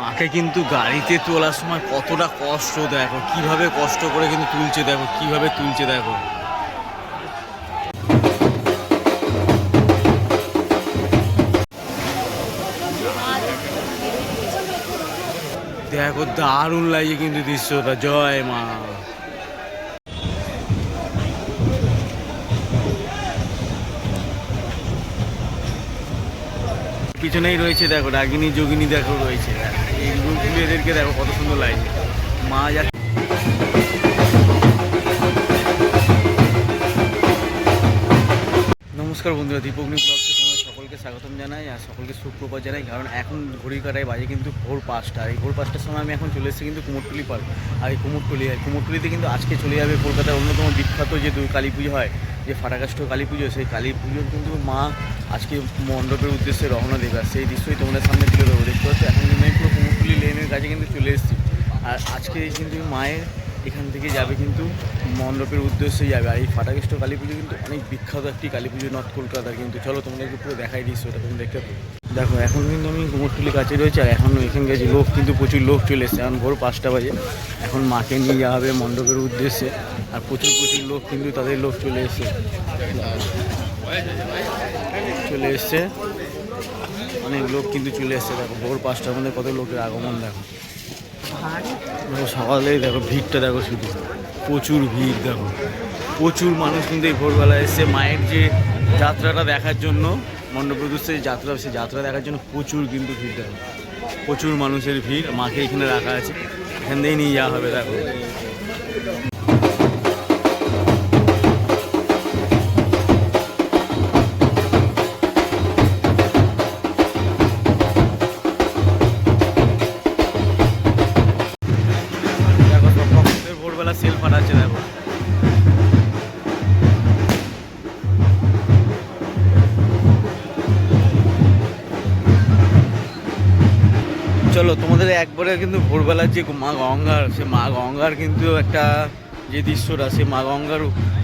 মাকে কিন্তু গাড়িতে তোলার সময় কতটা কষ্ট দেখো, কীভাবে কষ্ট করে কিন্তু তুলছে দেখো, কীভাবে তুলছে দেখো। দেখো দারুণ লাগে কিন্তু দৃশ্যটা, জয় মা। পিছনেই রয়েছে, দেখো, রাগিনী, যোগিনী, দেখো, রয়েছে। এই এদেরকে দেখো, কত সুন্দর লাগছে মা যা নমস্কার বন্ধুরা দীপগ্নি ব্লগকে তোমাদের সকলকে স্বাগতম জানাই, আর সকলকে সুপ্রভাত জানাই। কারণ এখন ঘড়ি কাটায় বাজে কিন্তু ভোর পাঁচটা, আর এই ভোর পাঁচটার সময় আমি এখন চলে এসেছি কিন্তু কুমোরটুলি পার্ক আর এই কুমোরটুলি আর কুমোরটুলিতে কিন্তু আজকে চলে যাবে কলকাতার অন্যতম বিখ্যাত যে কালী পুজো হয় যে ফাটাকাষ্ট কালী পুজো, সেই কালী পুজোর কিন্তু মা আজকে মণ্ডপের উদ্দেশ্যে রওনা দেবে। আর সেই দৃশ্যই তোমাদের সামনে তুলে দেবো দেখতে পাচ্ছ, এখন কিন্তু আমি পুরো কুমোরটুলি লেনের কাছে কিন্তু চলে এসেছি। আর আজকে কিন্তু মায়ের এখান থেকে যাবে কিন্তু মণ্ডপের উদ্দেশ্যে যাবে। আর এই ফাটাকেষ্ট কালী পুজো কিন্তু অনেক বিখ্যাত একটি কালী পুজো, নর্থ কলকাতার কিন্তু। চলো তোমাদেরকে পুরো দেখাই ওটা তুমি দেখতে পাবো। দেখো, এখন কিন্তু আমি কুমোরটুলি কাছে রয়েছে আর এখন এখানকার যে লোক কিন্তু প্রচুর লোক চলে এসছে। এখন ভোর পাঁচটা বাজে। এখন মাকে নিয়ে যাওয়া হবে মণ্ডপের উদ্দেশ্যে। আর প্রচুর প্রচুর লোক কিন্তু তাদের লোক চলে এসছে। চলে এসছে। অনেক লোক কিন্তু চলে এসছে। দেখো, ভোর পাঁচটার মধ্যে কত লোকের আগমন, দেখো। দেখো সকালে দেখো, ভিড়টা দেখো শুধু। প্রচুর ভিড়, দেখো। প্রচুর মানুষ কিন্তু এই ভোরবেলা এসে মায়ের যে যাত্রাটা দেখার জন্য মণ্ডপ্রদুষে যে যাত্রা, সেই যাত্রা দেখার জন্য প্রচুর কিন্তু ভিড় দেখো। প্রচুর মানুষের ভিড়, মাকে এখানে রাখা আছে। এখান থেকেই নিয়ে যাওয়া হবে, দেখো। একবারে কিন্তু ভোরবেলার যে মা গঙ্গার, সে মা গঙ্গার কিন্তু একটা যে দৃশ্যটা, সে মা গঙ্গার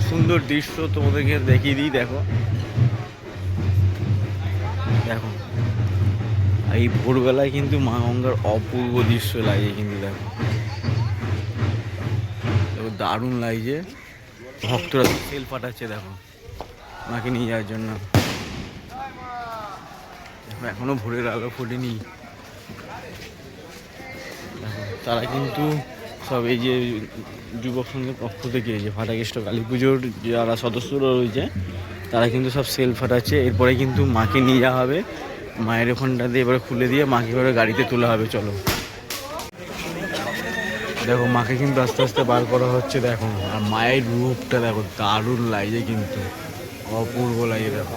সুন্দর দৃশ্য তোমাদেরকে দেখিয়ে দিই, দেখো। দেখো। এই ভোরবেলায় কিন্তু মা গঙ্গার অপূর্ব দৃশ্য লাগে কিন্তু, দেখো। দেখো, দারুণ লাগছে। ভক্তরা সেল ফাটাচ্ছে দেখো। মাকে নিয়ে যাওয়ার জন্য। এখনও ভোরের আলো ফোটেনি। তারা কিন্তু সব এই যে যুবক সংঘের পক্ষ থেকে যে ফাটাকেষ্ট কালী পুজোর যারা সদস্যরা রয়েছে, তারা কিন্তু সব সেল ফাটাচ্ছে। এরপরে কিন্তু মাকে নিয়ে যাওয়া হবে। মায়ের ওখানটা দিয়ে এবারে খুলে দিয়ে মাকে এবারে গাড়িতে তোলা হবে, চলো। দেখো, মাকে কিন্তু আস্তে আস্তে বার করা হচ্ছে, দেখো। আর মায়ের রূপটা দেখো, দারুণ লাগছে কিন্তু। অপূর্ব লাগে দেখো।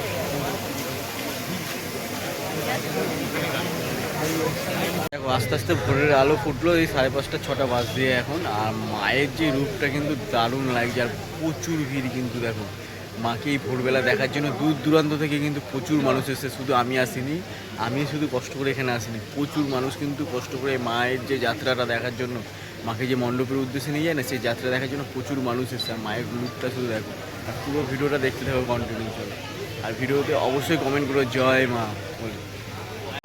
দেখো, আস্তে আস্তে ভোরের আলো ফুটলো, এই সাড়ে পাঁচটা, ছটা বাজ দিয়ে এখন, আর মায়ের যে রূপটা কিন্তু দারুণ লাগছে, আর প্রচুর ভিড় কিন্তু দেখো। মাকে এই ভোরবেলা দেখার জন্য দূর দূরান্ত থেকে কিন্তু প্রচুর মানুষ এসেছে, শুধু আমি আসিনি, আমি শুধু কষ্ট করে এখানে আসিনি, প্রচুর মানুষ কিন্তু কষ্ট করে মায়ের যে যাত্রাটা দেখার জন্য, মাকে যে মণ্ডপের উদ্দেশ্যে নিয়ে যায় না, সেই যাত্রা দেখার জন্য প্রচুর মানুষ এসেছে, আর মায়ের রূপটা শুধু দেখো। আর পুরো ভিডিওটা দেখতে থাকো কন্টিনিউ আর ভিডিওতে অবশ্যই কমেন্ট করো, জয় মা বলে।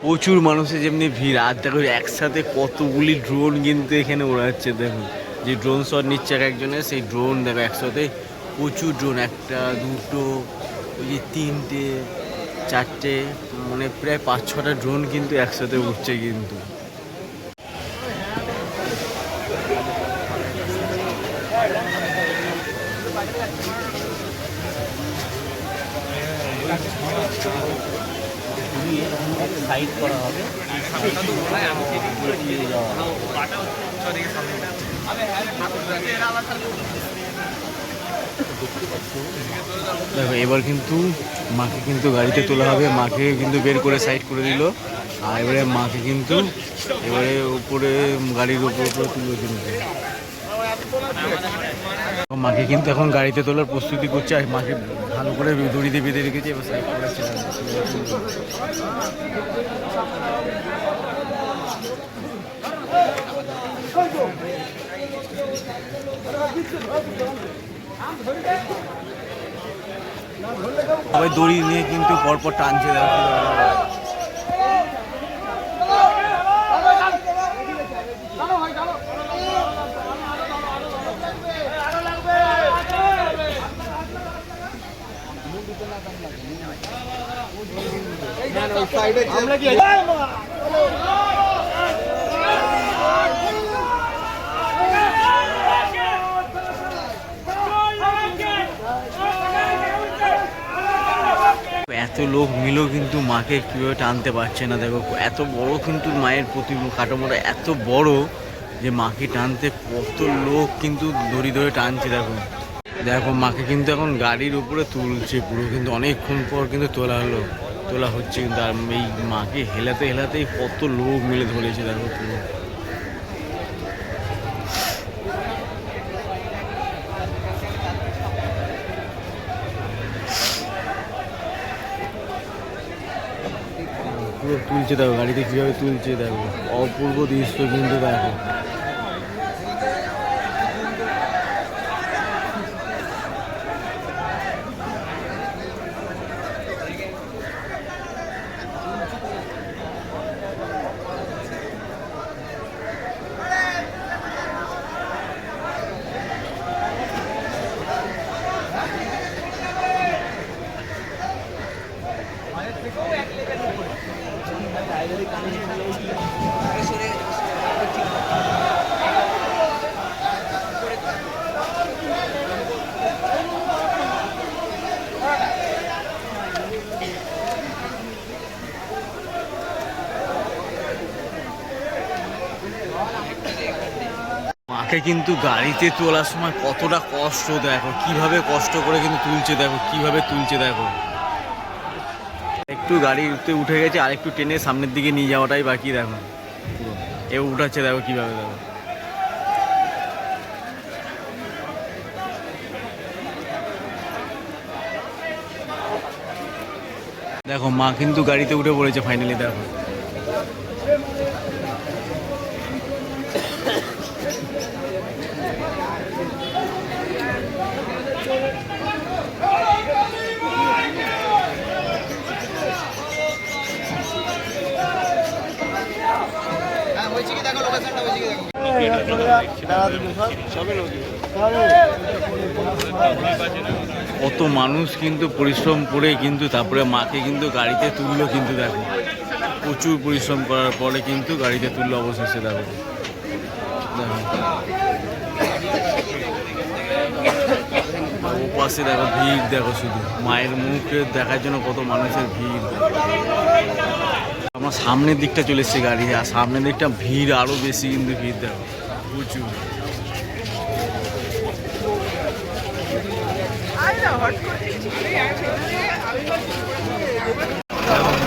প্রচুর মানুষের যেমনি ভিড়, আর দেখো একসাথে কতগুলি ড্রোন কিন্তু এখানে ওড়াচ্ছে দেখো যে ড্রোন শট নিচ্ছে এক একজনের, সেই ড্রোন দেখো একসাথে প্রচুর ড্রোন একটা, দুটো, ওই যে তিনটে, চারটে মানে প্রায় পাঁচ ছটা ড্রোন কিন্তু একসাথে উঠছে কিন্তু। সাইড করা হবে। দেখো, এবার কিন্তু মাকে কিন্তু গাড়িতে তোলা হবে। মাকে কিন্তু বের করে সাইড করে দিল। আর এবারে মাকে কিন্তু এবারে উপরে গাড়ির উপর উপরে তুলবে কিন্তু মাকে কিন্তু এখন গাড়িতে তোলার প্রস্তুতি করছে, আর মাকে ভালো করে দড়িতে বেঁধে রেখেছে, এবার সাইড সবাই দড়ি নিয়ে কিন্তু পরপর টানছে এত লোক মিলেও কিন্তু মাকে কীভাবে টানতে পারছে না? দেখো, এত বড় কিন্তু মায়ের প্রতি কাঠামোটা এত বড় যে মাকে টানতে কত লোক কিন্তু দড়ি ধরে টানছে, দেখো। দেখো, মাকে কিন্তু এখন গাড়ির উপরে তুলছে পুরো, কিন্তু অনেকক্ষণ পর কিন্তু তোলা হলো। তোলা হচ্ছে, কিন্তু আর এই মাকে হেলাতে হেলাতেই কত লোক মিলে ধরেছে, দেখো পুরো পুরো তুলছে দেখো, গাড়িতে কীভাবে তুলছে দেখো। অপূর্ব দৃশ্য কিন্তু দেখো। মাকে কিন্তু গাড়িতে তোলার সময় কতটা কষ্ট দেখো, কীভাবে কষ্ট করে কিন্তু তুলছে দেখো, কীভাবে তুলছে দেখো। একটু গাড়িতে উঠে গেছে, আর একটু টেনে সামনের দিকে নিয়ে যাওয়াটাই বাকি দেখো। এ উঠাচ্ছে দেখো কীভাবে দেখো। দেখো, মা কিন্তু গাড়িতে উঠে পড়েছে ফাইনালি দেখো। কত মানুষ কিন্তু পরিশ্রম করে কিন্তু তারপরে মাকে কিন্তু গাড়িতে তুললো কিন্তু দেখো। প্রচুর পরিশ্রম করার পরে কিন্তু গাড়িতে তুললো অবশেষে দেখো। ওপাশে দেখো ভিড়, দেখো শুধু। মায়ের মুখে দেখার জন্য কত মানুষের ভিড়। আমরা সামনের দিকটা চলে এসেছি গাড়ি, আর সামনের দিকটা ভিড় আরও বেশি কিন্তু ভিড় দেখো। প্রচুর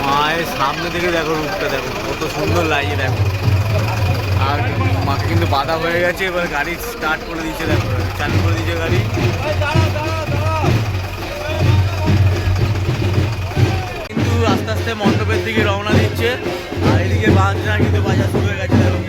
মায়ের সামনে থেকে দেখো রূপটা দেখো কত সুন্দর লাগছে দেখো। আর মাকে কিন্তু বাধা হয়ে গেছে এবার গাড়ি স্টার্ট করে দিয়েছে দেখো চালু করে দিয়েছে গাড়ি। কিন্তু আস্তে আস্তে মণ্ডপের দিকে রওনা দিচ্ছে আর এদিকে বাজনা কিন্তু বাজার শুরু হয়ে গেছে দেখো।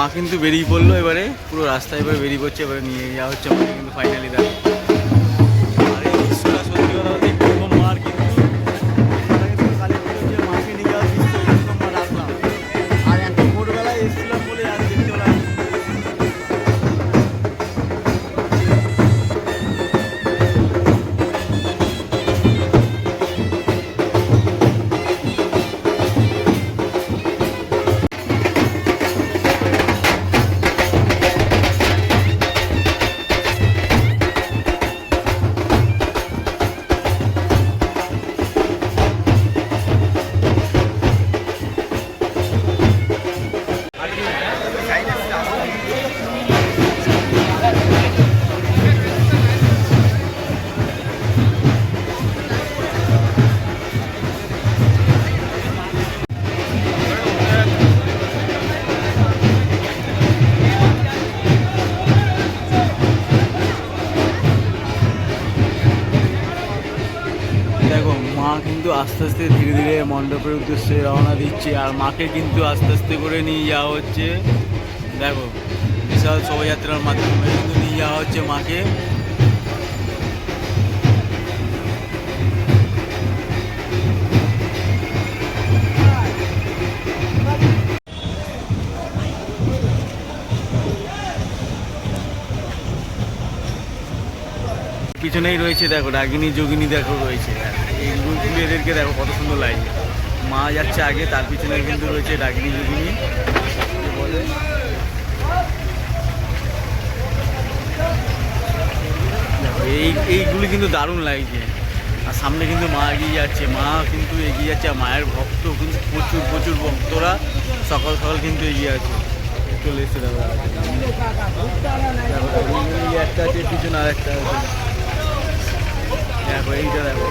মা কিন্তু বেরিয়ে পড়ল এবারে, পুরো রাস্তায় এবার বেরিয়ে পড়ছে, এবারে নিয়ে যাওয়া হচ্ছে আমাকে কিন্তু ফাইনালি দেখো আস্তে আস্তে ধীরে ধীরে মণ্ডপের উদ্দেশ্যে রওনা দিচ্ছি, আর মাকে কিন্তু আস্তে আস্তে করে নিয়ে যাওয়া হচ্ছে। দেখো, বিশাল শোভাযাত্রার মাধ্যমে কিন্তু নিয়ে যাওয়া হচ্ছে মাকে। পিছনেই রয়েছে, দেখো, রাগিনী, যোগিনী, দেখো, রয়েছে। এই গ্রুপগুলো এদেরকে দেখো, কত সুন্দর লাগছে। মা যাচ্ছে আগে, তার পিছনে কিন্তু রয়েছে ডাকিনী যোগিনী। এই, এইগুলি কিন্তু দারুণ লাগছে। আর সামনে কিন্তু মা এগিয়ে যাচ্ছে। মা কিন্তু এগিয়ে যাচ্ছে, আর মায়ের ভক্ত কিন্তু প্রচুর প্রচুর ভক্তরা সকাল সকাল কিন্তু এগিয়ে আছে। চলে এসছে, দেখো একটা আছে, পিছনে আর একটা আছে। দেখো এইটা দেখো।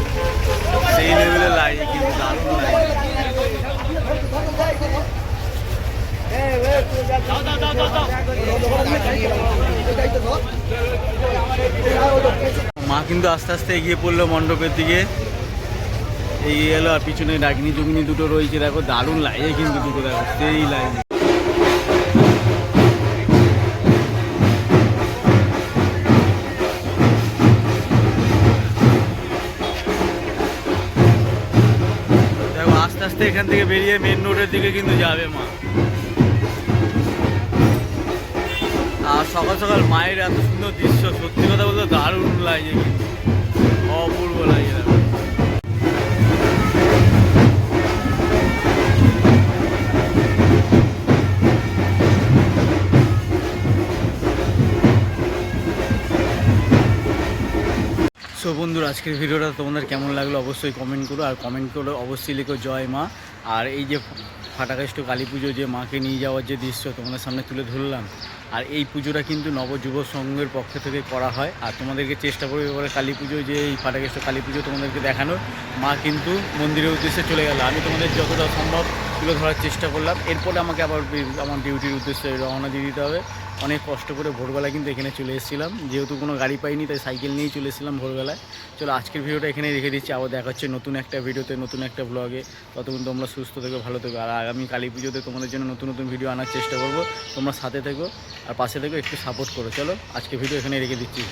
সেই লেভেলের লাগে কিন্তু দারুণ লাগে। মা কিন্তু আস্তে আস্তে এগিয়ে পড়ল মণ্ডপের দিকে। এগিয়ে এলো আর পিছনে ডাকিনি জুগিনি দুটো রয়েছে, দেখো, দারুণ লাগে কিন্তু দুটো, দেখো, সেই লাগে আস্তে এখান থেকে বেরিয়ে মেন রোডের দিকে কিন্তু যাবে মা। আর সকাল সকাল মায়ের এত সুন্দর দৃশ্য, সত্যি কথা বলতে দারুণ লাগে অপূর্ব লাগে সো বন্ধুরা, আজকের ভিডিওটা তোমাদের কেমন লাগল অবশ্যই কমেন্ট করো, আর কমেন্ট করে অবশ্যই লিখো জয় মা। আর এই যে ফাটাকাষ্ট কালী পুজো যে মাকে নিয়ে যাওয়ার যে দৃশ্য তোমাদের সামনে তুলে ধরলাম, আর এই পুজোটা কিন্তু নবযুব সংঘের পক্ষ থেকে করা হয়। আর তোমাদেরকে চেষ্টা করবে এবারে কালী পুজো, যে এই ফাটাকাষ্ট কালী পুজো তোমাদেরকে দেখানোর। মা কিন্তু মন্দিরের উদ্দেশ্যে চলে গেল। আমি তোমাদের যতটা সম্ভব তুলে ধরার চেষ্টা করলাম। এরপরে আমাকে আবার আমার ডিউটির উদ্দেশ্যে রওনা দিয়ে দিতে হবে। অনেক কষ্ট করে ভোরবেলায় কিন্তু এখানে চলে এসেছিলাম। যেহেতু কোনো গাড়ি পাইনি, তাই সাইকেল নিয়েই চলে এসেছিলাম ভোরবেলায়। চলো, আজকের ভিডিওটা এখানেই রেখে দিচ্ছি। আবার দেখা হচ্ছে নতুন একটা ভিডিওতে, নতুন একটা ব্লগে ততক্ষণ তোমরা সুস্থ থেকো, ভালো থেকো। আর আগামী কালী পুজোতে তোমাদের জন্য নতুন নতুন ভিডিও আনার চেষ্টা করব। তোমরা সাথে থেকো আর পাশে থেকো, একটু সাপোর্ট করো। চলো আজকে ভিডিও এখানে রেখে দিচ্ছি।